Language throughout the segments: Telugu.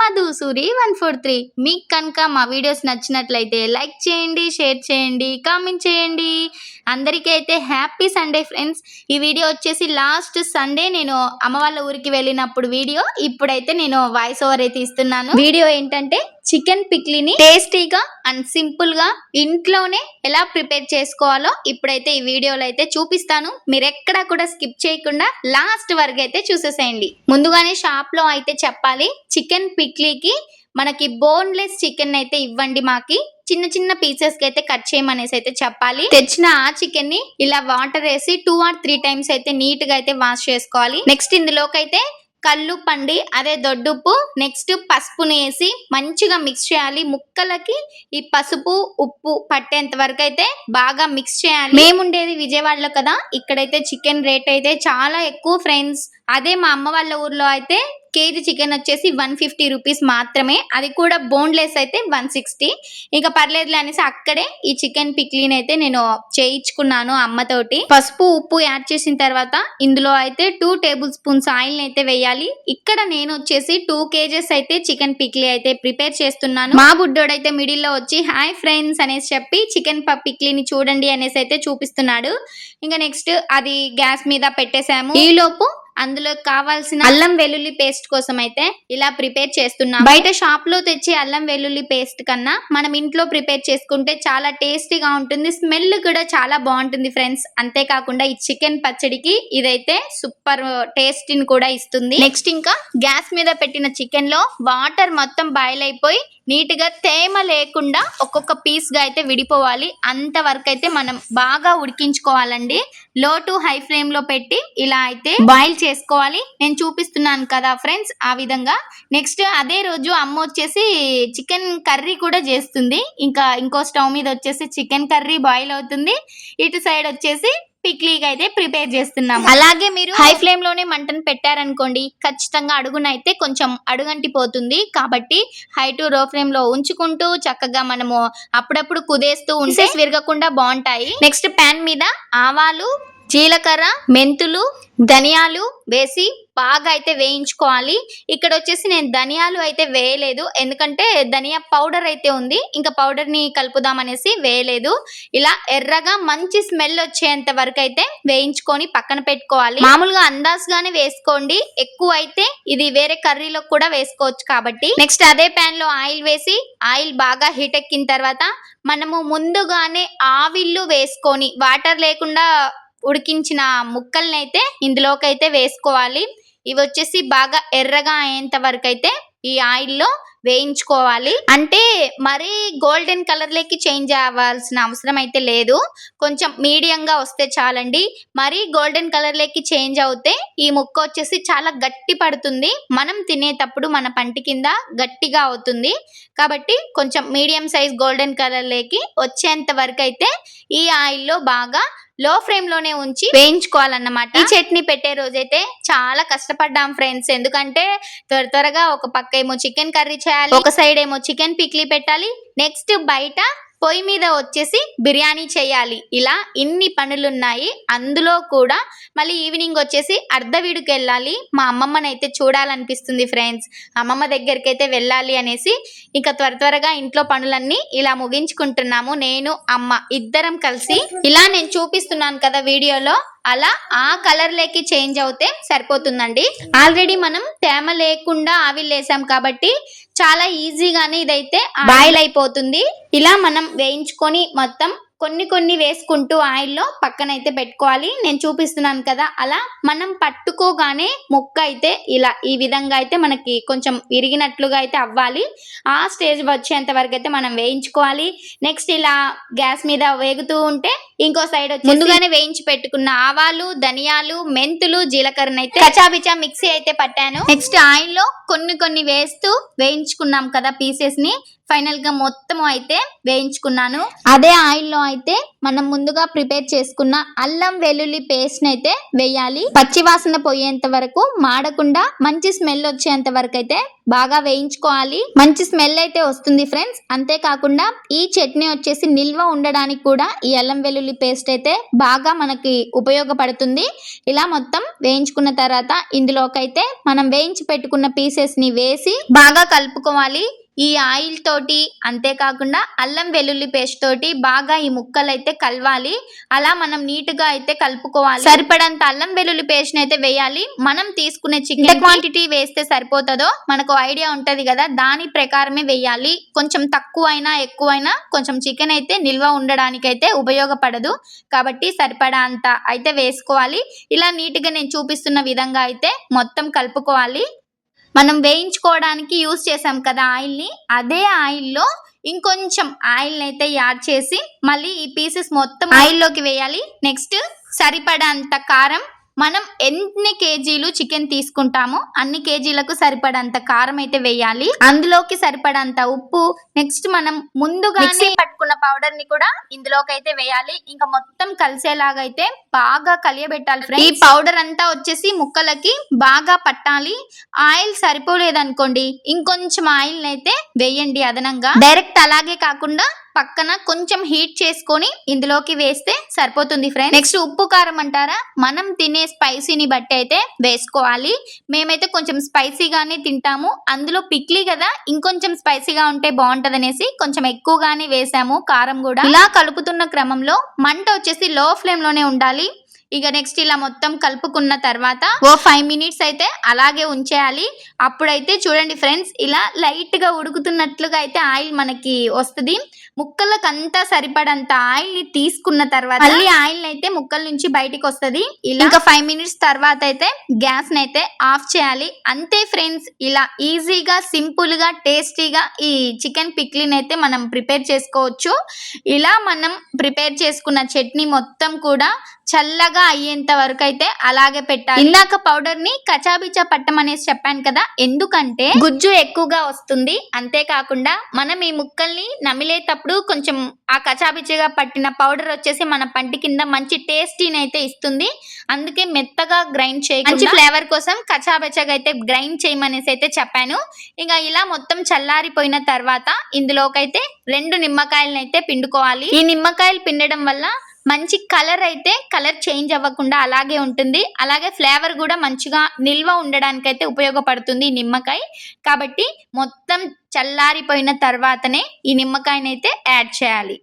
Madhusuri one four three. మీకు కనుక మా వీడియోస్ నచ్చినట్లయితే లైక్ చేయండి షేర్ చేయండి కామెంట్ చేయండి. అందరికీ అయితే హ్యాపీ సండే ఫ్రెండ్స్. ఈ వీడియో వచ్చేసి లాస్ట్ సండే. నేను అమ్మ వాళ్ళ ఊరికి వెళ్ళినప్పుడు వీడియో ఇప్పుడైతే నేను వాయిస్ ఓవర్ అయితే ఇస్తున్నాను. వీడియో ఏంటంటే చికెన్ పిక్లీని టేస్టీగా అండ్ సింపుల్గా ఇంట్లోనే ఎలా ప్రిపేర్ చేసుకోవాలో ఇప్పుడైతే ఈ వీడియోలో అయితే చూపిస్తాను. మీరు ఎక్కడా కూడా స్కిప్ చేయకుండా లాస్ట్ వరకు అయితే చూసేసేయండి. ముందుగానే షాప్లో అయితే చెప్పాలి చికెన్ పిక్ ఇడ్లీకి మనకి బోన్లెస్ చికెన్ అయితే ఇవ్వండి మాకి. చిన్న చిన్న పీసెస్కి అయితే కట్ చేయమనేసి అయితే చెప్పాలి. తెచ్చిన ఆ చికెన్ని ఇలా వాటర్ వేసి టూ ఆర్ త్రీ టైమ్స్ అయితే నీట్గా అయితే వాష్ చేసుకోవాలి. నెక్స్ట్ ఇందులోకైతే కళ్ళు పండి అదే దొడ్డుప్పు నెక్స్ట్ పసుపుని వేసి మంచిగా మిక్స్ చేయాలి. ముక్కలకి ఈ పసుపు ఉప్పు పట్టేంత వరకు అయితే బాగా మిక్స్ చేయాలి. మేముండేది విజయవాడలో కదా ఇక్కడైతే చికెన్ రేట్ అయితే చాలా ఎక్కువ ఫ్రెండ్స్ అదే మా అమ్మ వాళ్ళ ఊర్లో అయితే కేజీ చికెన్ వచ్చేసి వన్ ఫిఫ్టీ రూపీస్ మాత్రమే. అది కూడా బోన్లెస్ అయితే వన్ సిక్స్టీ. ఇంకా పర్లేదులే అనేసి అక్కడే ఈ చికెన్ పిక్లీని అయితే నేను చేయించుకున్నాను అమ్మతోటి. పసుపు ఉప్పు యాడ్ చేసిన తర్వాత ఇందులో అయితే టూ టేబుల్ స్పూన్స్ ఆయిల్ అయితే వేయాలి. ఇక్కడ నేను వచ్చేసి టూ కేజెస్ అయితే చికెన్ పిక్లీ అయితే ప్రిపేర్ చేస్తున్నాను. మా బుడ్డోడైతే మిడిల్లో వచ్చి హాయ్ ఫ్రెండ్స్ అనేసి చెప్పి చికెన్ పిక్లీని చూడండి అనేసి అయితే చూపిస్తున్నాడు. ఇంకా నెక్స్ట్ అది గ్యాస్ మీద పెట్టేశాము ఈ లోపు అందులో కావాల్సిన అల్లం వెల్లుల్లి పేస్ట్ కోసం అయితే ఇలా ప్రిపేర్ చేస్తున్నాం. బయట షాప్లో తెచ్చే అల్లం వెల్లుల్లి పేస్ట్ కన్నా మనం ఇంట్లో ప్రిపేర్ చేసుకుంటే చాలా టేస్టీగా ఉంటుంది స్మెల్ కూడా చాలా బాగుంటుంది ఫ్రెండ్స్. అంతేకాకుండా ఈ చికెన్ పచ్చడికి ఇదైతే సూపర్ టేస్ట్ని కూడా ఇస్తుంది. నెక్స్ట్ ఇంకా గ్యాస్ మీద పెట్టిన చికెన్లో వాటర్ మొత్తం బాయిల్ అయిపోయి నీట్గా తేమ లేకుండా ఒక్కొక్క పీస్గా అయితే విడిపోవాలి. అంత వరకు అయితే మనం బాగా ఉడికించుకోవాలండి. లో టు హై ఫ్లేమ్లో పెట్టి ఇలా అయితే బాయిల్ చేసుకోవాలి. నేను చూపిస్తున్నాను కదా ఫ్రెండ్స్ ఆ విధంగా. నెక్స్ట్ అదే రోజు అమ్మ వచ్చేసి చికెన్ కర్రీ కూడా చేస్తుంది. ఇంకా ఇంకో స్టవ్ మీద వచ్చేసి చికెన్ కర్రీ బాయిల్ అవుతుంది. ఇటు సైడ్ వచ్చేసి పిక్లీకి అయితే ప్రిపేర్ చేస్తున్నాం అలాగే మీరు హై ఫ్లేమ్లోనే మంటను పెట్టారనుకోండి ఖచ్చితంగా అడుగునైతే కొంచెం అడుగంటి పోతుంది కాబట్టి హై టు లో ఫ్లేమ్లో ఉంచుకుంటూ చక్కగా మనము అప్పుడప్పుడు కుదేస్తూ ఉంటే విరగకుండా బాగుంటాయి. నెక్స్ట్ పాన్ మీద ఆవాలు జీలకర్ర మెంతులు ధనియాలు వేసి బాగా అయితే వేయించుకోవాలి. ఇక్కడ వచ్చేసి నేను ధనియాలు అయితే వేయలేదు. ఎందుకంటే ధనియా పౌడర్ అయితే ఉంది. ఇంకా పౌడర్ని కలుపుదామనేసి కలుపుదాం అనేసి వేయలేదు. ఇలా ఎర్రగా మంచి స్మెల్ వచ్చేంత వరకు అయితే వేయించుకొని పక్కన పెట్టుకోవాలి. మామూలుగా అందాజుగానే వేసుకోండి. ఎక్కువ అయితే ఇది వేరే కర్రీలో కూడా వేసుకోవచ్చు కాబట్టి. నెక్స్ట్ అదే పాన్లో ఆయిల్ వేసి ఆయిల్ బాగా హీట్ ఎక్కిన తర్వాత మనము ముందుగానే ఆవిల్లు వేసుకొని వాటర్ లేకుండా ఉడికించిన ముక్కల్ని అయితే ఇందులోకి అయితే వేసుకోవాలి. ఇవి వచ్చేసి బాగా ఎర్రగా అయ్యేంత వరకు అయితే ఈ ఆయిల్లో వేయించుకోవాలి. అంటే మరీ గోల్డెన్ కలర్లోకి చేంజ్ అవ్వాల్సిన అవసరం అయితే లేదు. కొంచెం మీడియంగా వస్తే చాలండి. మరీ గోల్డెన్ కలర్లోకి చేంజ్ అవుతే ఈ ముక్క వచ్చేసి చాలా గట్టి పడుతుంది. మనం తినేటప్పుడు మన పంటి కింద గట్టిగా అవుతుంది. కాబట్టి కొంచెం మీడియం సైజ్ గోల్డెన్ కలర్లోకి వచ్చేంత వరకు అయితే ఈ ఆయిల్లో బాగా లో ఫ్లేమ్లోనే ఉంచి వేయించుకోవాలన్నమాట. ఈ చట్నీ పెట్టే రోజైతే చాలా కష్టపడ్డాం ఫ్రెండ్స్. ఎందుకంటే త్వర త్వరగా ఒక పక్క ఏమో చికెన్ కర్రీ చేయాలి ఒక సైడ్ ఏమో చికెన్ పిక్లీ పెట్టాలి. నెక్స్ట్ బయట పొయ్యి మీద వచ్చేసి బిర్యానీ చేయాలి. ఇలా ఇన్ని పనులు ఉన్నాయి అందులో కూడా మళ్ళీ ఈవినింగ్ వచ్చేసి అర్ధవీడుకి వెళ్ళాలి మా అమ్మమ్మని అయితే చూడాలనిపిస్తుంది ఫ్రెండ్స్. అమ్మమ్మ దగ్గరికి అయితే వెళ్ళాలి అనేసి ఇంకా త్వర త్వరగా ఇంట్లో పనులన్నీ ఇలా ముగించుకుంటున్నాము. నేను అమ్మ ఇద్దరం కలిసి ఇలా నేను చూపిస్తున్నాను కదా వీడియోలో. అలా ఆ కలర్ లేకి చేంజ్ అవుతే సరిపోతుందండి. ఆల్రెడీ మనం తేమ లేకుండా ఆవిల్ వేసాం కాబట్టి చాలా ఈజీగానే ఇదైతే బాయిల్ అయిపోతుంది. ఇలా మనం వేయించుకొని మొత్తం కొన్ని కొన్ని వేసుకుంటూ ఆయిల్లో పక్కనైతే పెట్టుకోవాలి. నేను చూపిస్తున్నాను కదా అలా మనం పట్టుకోగానే ముక్క అయితే ఇలా ఈ విధంగా అయితే మనకి కొంచెం విరిగినట్లుగా అయితే అవ్వాలి. ఆ స్టేజ్ వచ్చేంత వరకు అయితే మనం వేయించుకోవాలి. నెక్స్ట్ ఇలా గ్యాస్ మీద వేగుతూ ఉంటే ఇంకో సైడ్ వచ్చి ముందుగానే వేయించి పెట్టుకున్న ఆవాలు ధనియాలు మెంతులు జీలకర్ర అయితే కచాబిచా మిక్సీ అయితే పట్టాను. నెక్స్ట్ ఆయిల్లో కొన్ని కొన్ని వేస్తూ వేయించుకున్నాం కదా పీసెస్ని. ఫైనల్గా మొత్తం అయితే వేయించుకున్నాను. అదే ఆయిల్లో అయితే మనం ముందుగా ప్రిపేర్ చేసుకున్న అల్లం వెల్లుల్లి పేస్ట్ అయితే వేయాలి. పచ్చి వాసన పోయేంత వరకు మాడకుండా మంచి స్మెల్ వచ్చేంత వరకు అయితే బాగా వేయించుకోవాలి. మంచి స్మెల్ అయితే వస్తుంది ఫ్రెండ్స్ అంతేకాకుండా ఈ చట్నీ వచ్చేసి నిల్వ ఉండడానికి కూడా ఈ అల్లం వెల్లుల్లి పేస్ట్ అయితే బాగా మనకి ఉపయోగపడుతుంది. ఇలా మొత్తం వేయించుకున్న తర్వాత ఇందులోకైతే మనం వేయించి పెట్టుకున్న పీసెస్ని వేసి బాగా కలుపుకోవాలి. ఈ ఆయిల్ తోటి అంతేకాకుండా అల్లం వెల్లుల్లి పేస్ట్ తోటి బాగా ఈ ముక్కలు అయితే కలవాలి. అలా మనం నీట్గా అయితే కలుపుకోవాలి. సరిపడంత అల్లం వెల్లుల్లి పేస్ట్ అయితే వేయాలి. మనం తీసుకునే చికెన్ క్వాంటిటీ వేస్తే సరిపోతుందో మనకు ఐడియా ఉంటది కదా దాని ప్రకారమే వేయాలి. కొంచెం తక్కువ అయినా ఎక్కువైనా కొంచెం చికెన్ అయితే నిల్వ ఉండడానికి అయితే ఉపయోగపడదు. కాబట్టి సరిపడా అంత అయితే వేసుకోవాలి. ఇలా నీట్గా నేను చూపిస్తున్న విధంగా అయితే మొత్తం కలుపుకోవాలి. మనం వేయించుకోవడానికి యూస్ చేసాం కదా ఆయిల్ని అదే ఆయిల్లో ఇంకొంచెం ఆయిల్ని అయితే యాడ్ చేసి మళ్ళీ ఈ పీసెస్ మొత్తం ఆయిల్లోకి వేయాలి. నెక్స్ట్ సరిపడంత కారం మనం ఎన్ని కేజీలు చికెన్ తీసుకుంటామో అన్ని కేజీలకు సరిపడంత కారం అయితే వేయాలి. అందులోకి సరిపడంత ఉప్పు నెక్స్ట్ మనం ముందుగా పట్టుకున్న పౌడర్ని కూడా ఇందులోకి అయితే వేయాలి. ఇంకా మొత్తం కలిసేలాగా అయితే బాగా కలియబెట్టాలి friends. ఈ పౌడర్ అంతా వచ్చేసి ముక్కలకి బాగా పట్టాలి. ఆయిల్ సరిపోలేదు అనుకోండి ఇంకొంచెం ఆయిల్ అయితే వేయండి అదనంగా. డైరెక్ట్ అలాగే కాకుండా పక్కన కొంచెం హీట్ చేసుకొని ఇందులోకి వేస్తే సరిపోతుంది ఫ్రెండ్స్ నెక్స్ట్ ఉప్పు కారం అంటారా? మనం తినే స్పైసీని బట్టి అయితే వేసుకోవాలి. మేమైతే కొంచెం స్పైసీగానే తింటాము. అందులో పిక్లీ కదా ఇంకొంచెం స్పైసీగా ఉంటే బాగుంటది అనేసి కొంచెం ఎక్కువగానే వేసాము కారం కూడా. ఇలా కలుపుతున్న క్రమంలో మంట వచ్చేసి లో ఫ్లేమ్లోనే ఉండాలి. ఇక నెక్స్ట్ ఇలా మొత్తం కలుపుకున్న తర్వాత ఓ ఫైవ్ మినిట్స్ అయితే అలాగే ఉంచేయాలి. అప్పుడైతే చూడండి ఫ్రెండ్స్ ఇలా లైట్గా ఉడుకుతున్నట్లుగా అయితే ఆయిల్ మనకి వస్తుంది. ముక్కలకు అంతా సరిపడంత ఆయిల్ని తీసుకున్న తర్వాత మళ్ళీ ఆయిల్ అయితే ముక్కల నుంచి బయటికి వస్తది. ఇలా ఇంకా ఫైవ్ మినిట్స్ తర్వాత అయితే గ్యాస్ అయితే ఆఫ్ చేయాలి. అంతే ఫ్రెండ్స్ ఇలా ఈజీగా సింపుల్గా టేస్టీగా ఈ చికెన్ పిక్లీని అయితే మనం ప్రిపేర్ చేసుకోవచ్చు. ఇలా మనం ప్రిపేర్ చేసుకున్న చట్నీ మొత్తం కూడా చల్లగా అయ్యేంత వరకు అయితే అలాగే పెట్టాలి. ఇందాక పౌడర్ని కచాబిచా పట్టమనేసి చెప్పాను కదా ఎందుకంటే గుజ్జు ఎక్కువగా వస్తుంది. అంతేకాకుండా మనం ఈ ముక్కల్ని నమిలేటప్పుడు కొంచెం ఆ కచాబిచగా పట్టిన పౌడర్ వచ్చేసి మన పంటి కింద మంచి టేస్టీని అయితే ఇస్తుంది. అందుకే మెత్తగా గ్రైండ్ చేయ మంచి ఫ్లేవర్ కోసం కచాబిచగా అయితే గ్రైండ్ చేయమనేసి అయితే చెప్పాను. ఇంకా ఇలా మొత్తం చల్లారిపోయిన తర్వాత ఇందులోకైతే రెండు నిమ్మకాయలను అయితే పిండుకోవాలి. ఈ నిమ్మకాయలు పిండడం వల్ల మంచి కలర్ అయితే కలర్ చేంజ్ అవ్వకుండా అలాగే ఉంటుంది. అలాగే ఫ్లేవర్ కూడా మంచిగా నిల్వ ఉండడానికి అయితే ఉపయోగపడుతుంది ఈ నిమ్మకాయ. కాబట్టి మొత్తం చల్లారిపోయిన తర్వాతనే ఈ నిమ్మకాయనైతే యాడ్ చేయాలి.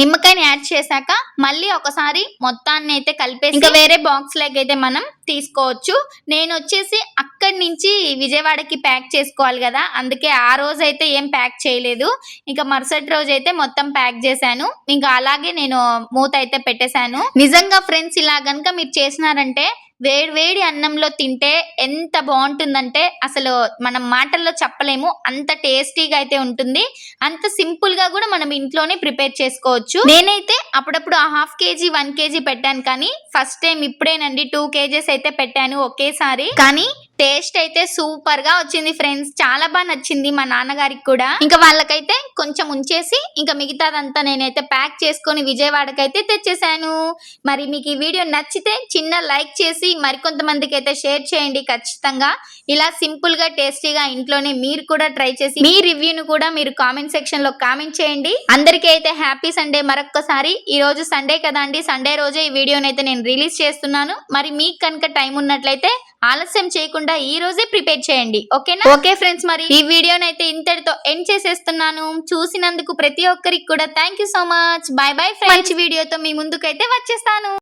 నిమ్మకాయని యాడ్ చేశాక మళ్ళీ ఒకసారి మొత్తాన్ని అయితే కలిపేసి ఇంకా వేరే బాక్స్ లెగ్ అయితే మనం తీసుకోవచ్చు. నేను వచ్చేసి అక్కడి నుంచి విజయవాడకి ప్యాక్ చేసుకోవాలి కదా అందుకే ఆ రోజు అయితే ఏం ప్యాక్ చేయలేదు. ఇంకా మరుసటి రోజు అయితే మొత్తం ప్యాక్ చేశాను. ఇంకా అలాగే నేను మూత అయితే పెట్టేశాను. నిజంగా ఫ్రెండ్స్ ఇలా గనుక మీరు చేసినారంటే వేడి వేడి అన్నంలో తింటే ఎంత బాగుంటుందంటే అసలు మనం మాటల్లో చెప్పలేము. అంత టేస్టీగా అయితే ఉంటుంది. అంత సింపుల్గా కూడా మనం ఇంట్లోనే ప్రిపేర్ చేసుకోవచ్చు. నేనైతే అప్పుడప్పుడు ఆ హాఫ్ కేజీ వన్ కేజీ పెట్టాను కానీ ఫస్ట్ టైం ఇప్పుడేనండి. టూ కేజెస్ అయితే పెట్టాను ఒకేసారి. కానీ టేస్ట్ అయితే సూపర్గా వచ్చింది ఫ్రెండ్స్ చాలా బాగా నచ్చింది మా నాన్నగారికి కూడా. ఇంకా వాళ్ళకైతే కొంచెం ఉంచేసి ఇంకా మిగతాదంతా నేనైతే ప్యాక్ చేసుకొని విజయవాడకైతే తెచ్చేసాను. మరి మీకు ఈ వీడియో నచ్చితే చిన్న లైక్ చేసి మరికొంతమందికి అయితే షేర్ చేయండి ఖచ్చితంగా. ఇలా సింపుల్గా టేస్టీగా ఇంట్లోనే మీరు కూడా ట్రై చేసి మీ రివ్యూను కూడా మీరు కామెంట్ సెక్షన్లో కామెంట్ చేయండి. అందరికీ అయితే హ్యాపీ సండే మరొక్కసారి. ఈ రోజు సండే కదా అండి. సండే రోజే ఈ వీడియోని అయితే నేను రిలీజ్ చేస్తున్నాను. మరి మీకు కనుక టైం ఉన్నట్లయితే ఆలస్యం చేయకుండా ఈ రోజే ప్రిపేర్ చేయండి. ఓకేనా? ఓకే ఫ్రెండ్స్ మరి. ఈ వీడియోని అయితే ఇంతటితో ఎండ్ చేసేస్తున్నాను. చూసినందుకు ప్రతి ఒక్కరికి కూడా thank you so much. Bye bye friends. వీడియోతో మీ ముందుకైతే వచ్చేస్తాను.